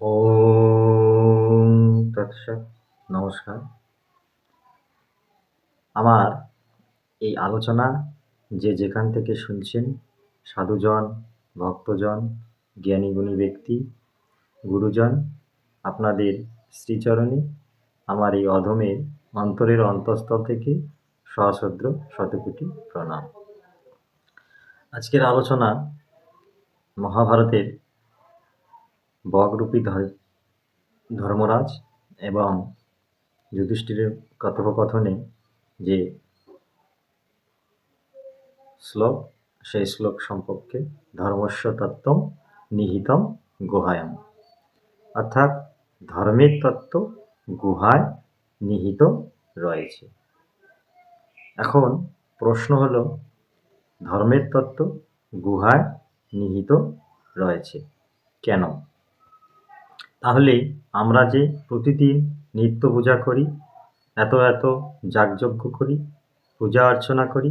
ওম তৎসৎ। নমস্কার। আমার এই আলোচনা যে যেখান থেকে শুনছেন, সাধুজন, ভক্তজন, জ্ঞানীগুণী ব্যক্তি, গুরুজন, আপনাদের শ্রীচরণে আমার এই অধমের অন্তরের অন্তঃস্থল থেকে সশ্রদ্ধ শতকোটি প্রণাম। আজকের আলোচনা মহাভারতের বগরূপী ধর- ধর্মরাজ এবং যুধিষ্ঠিরের কথোপকথনে যে শ্লোক, সেই শ্লোক সম্পর্কে ধর্মস্য তত্ত্ব নিহিতম গুহায়ম। অর্থাৎ ধর্মের তত্ত্ব গুহায় নিহিত রয়েছে। এখন প্রশ্ন হল, ধর্মের তত্ত্ব গুহায় নিহিত রয়েছে কেন? তাহলে আমরা যে প্রতিদিন নিত্য পূজা করি, এত এত যাগযজ্ঞ করি, পূজা অর্চনা করি,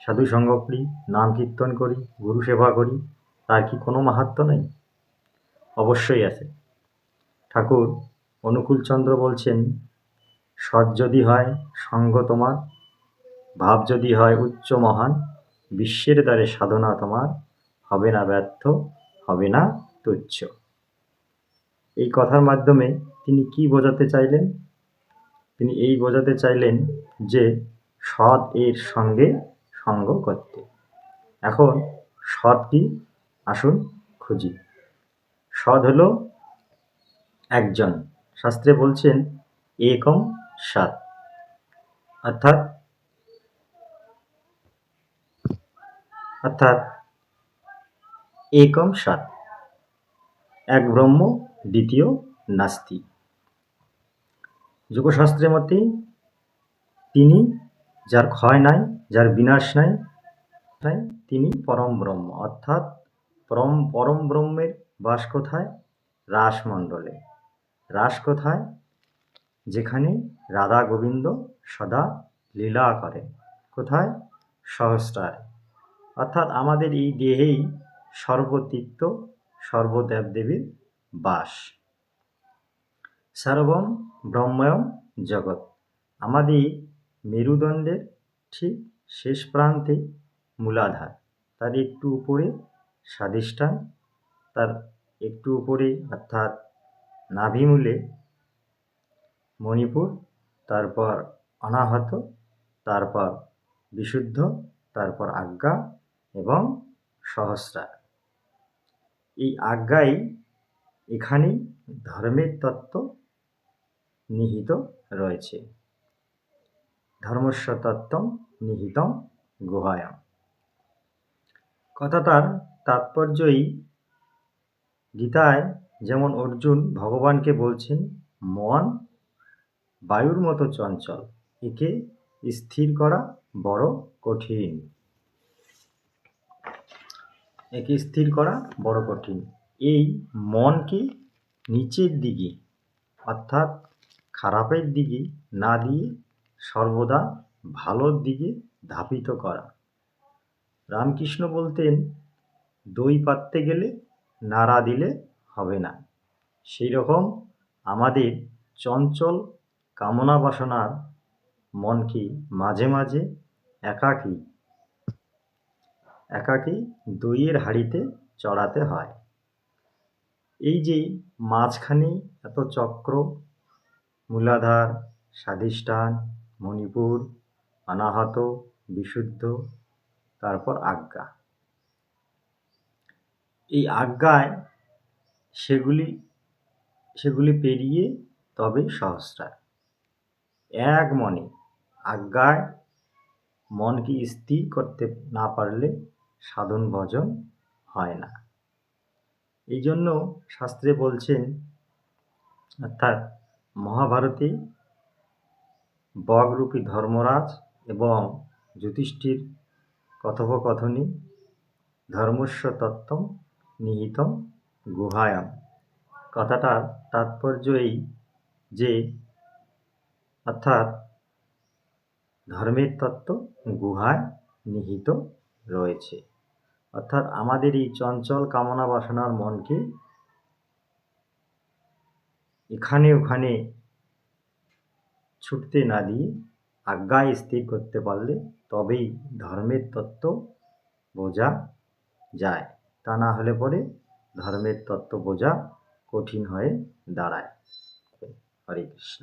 সাধু সঙ্গ করি, নাম কীর্তন করি, গুরু সেবা করি, তার কি কোনো মাহাত্ম্য নেই? অবশ্যই আছে। ঠাকুর অনুকূলচন্দ্র বলছেন, সৎ যদি হয় সঙ্গ তোমার, ভাব যদি হয় উচ্চ মহান, বিশ্বের দ্বারে সাধনা তোমার, হবে না ব্যর্থ, হবে না তুচ্ছ। এই কথার মাধ্যমে তিনি কি বোঝাতে চাইলেন? তিনি এই বোঝাতে চাইলেন যে সৎ এর সঙ্গে সঙ্গ করতে। এখন সৎ কি আসুন খুঁজি। সৎ হলো একজন। শাস্ত্রে বলছেন, একম সৎ। অর্থাৎ অর্থাৎ, একম সৎ। এক ব্রহ্ম দ্বিতীয় নাস্তি। যোগশাস্ত্রের মতে, তিনি যার ক্ষয় নাই, যার বিনাশ নাই নাই তিনি পরম ব্রহ্ম। অর্থাৎ পরম পরম ব্রহ্মের বাস কোথায়? রাসমণ্ডলে। রাস কোথায়? যেখানে রাধা গোবিন্দ সদা লীলা করে। কোথায়? সহস্রায়। অর্থাৎ আমাদের এই দেহেই সর্বতীর্থ সর্বদেবদেবীর বাস। সর্বম ব্রহ্ময়ম জগৎ। আমাদের মেরুদণ্ডের ঠিক শেষ প্রান্তে মূলাধার। তার একটু উপরে স্বাদিষ্ঠান তার একটু উপরে অর্থাৎ নাভিমূলে মণিপুর, তারপর অনাহত, তারপর বিশুদ্ধ, তারপর আজ্ঞা এবং সহস্রার। এই আজ্ঞাই এখানেই ধর্মের তত্ত্ব নিহিত রয়েছে। ধর্মস্ব তত্ত্বম নিহিতম গুহায়াম। কথাটার তাৎপর্যই গীতায় যেমন অর্জুন ভগবানকে বলছেন, মন বায়ুর মতো চঞ্চল, একে স্থির করা বড় কঠিন। একে স্থির করা বড় কঠিন। এই মনকে নিচের দিকে, অর্থাৎ খারাপের দিকে না দিয়ে সর্বদা ভালোর দিকে ধাপিত করা। রামকৃষ্ণ বলতেন, দই পাততে গেলে নাড়া দিলে হবে না। সেই রকম আমাদের চঞ্চল কামনা বাসনার মনকে মাঝে মাঝে একাকী একাকী দইয়ের হাঁড়িতে চড়াতে হয়। এই যে মাঝখানে এত চক্র, মূলাধার, স্বাধিষ্ঠান, মণিপুর, অনাহত, বিশুদ্ধ, তারপর আজ্ঞা। এই আজ্ঞায় সেগুলি সেগুলি পেরিয়ে তবে সহস্রার। এক মনে আজ্ঞায় মনকে স্থির করতে না পারলে সাধন ভজন হয় না। এই জন্য শাস্ত্রে বলছেন, অর্থাৎ মহাভারতে বগরূপী ধর্মরাজ এবং যুধিষ্ঠির কথোপকথনে ধর্মস্ব তত্ত্বম নিহিতম গুহায়াম। কথাটার তাৎপর্য এই যে, অর্থাৎ ধর্মের তত্ত্ব গুহায় নিহিত রয়েছে। অর্থাৎ আমাদের এই চঞ্চল কামনা বাসনার মনকে এখানে ওখানে ছুটতে না দিয়ে আজ্ঞায় স্থির করতে পারলে তবেই ধর্মের তত্ত্ব বোঝা যায়। তা না হলে পরে ধর্মের তত্ত্ব বোঝা কঠিন হয়ে দাঁড়ায়। হরে কৃষ্ণ।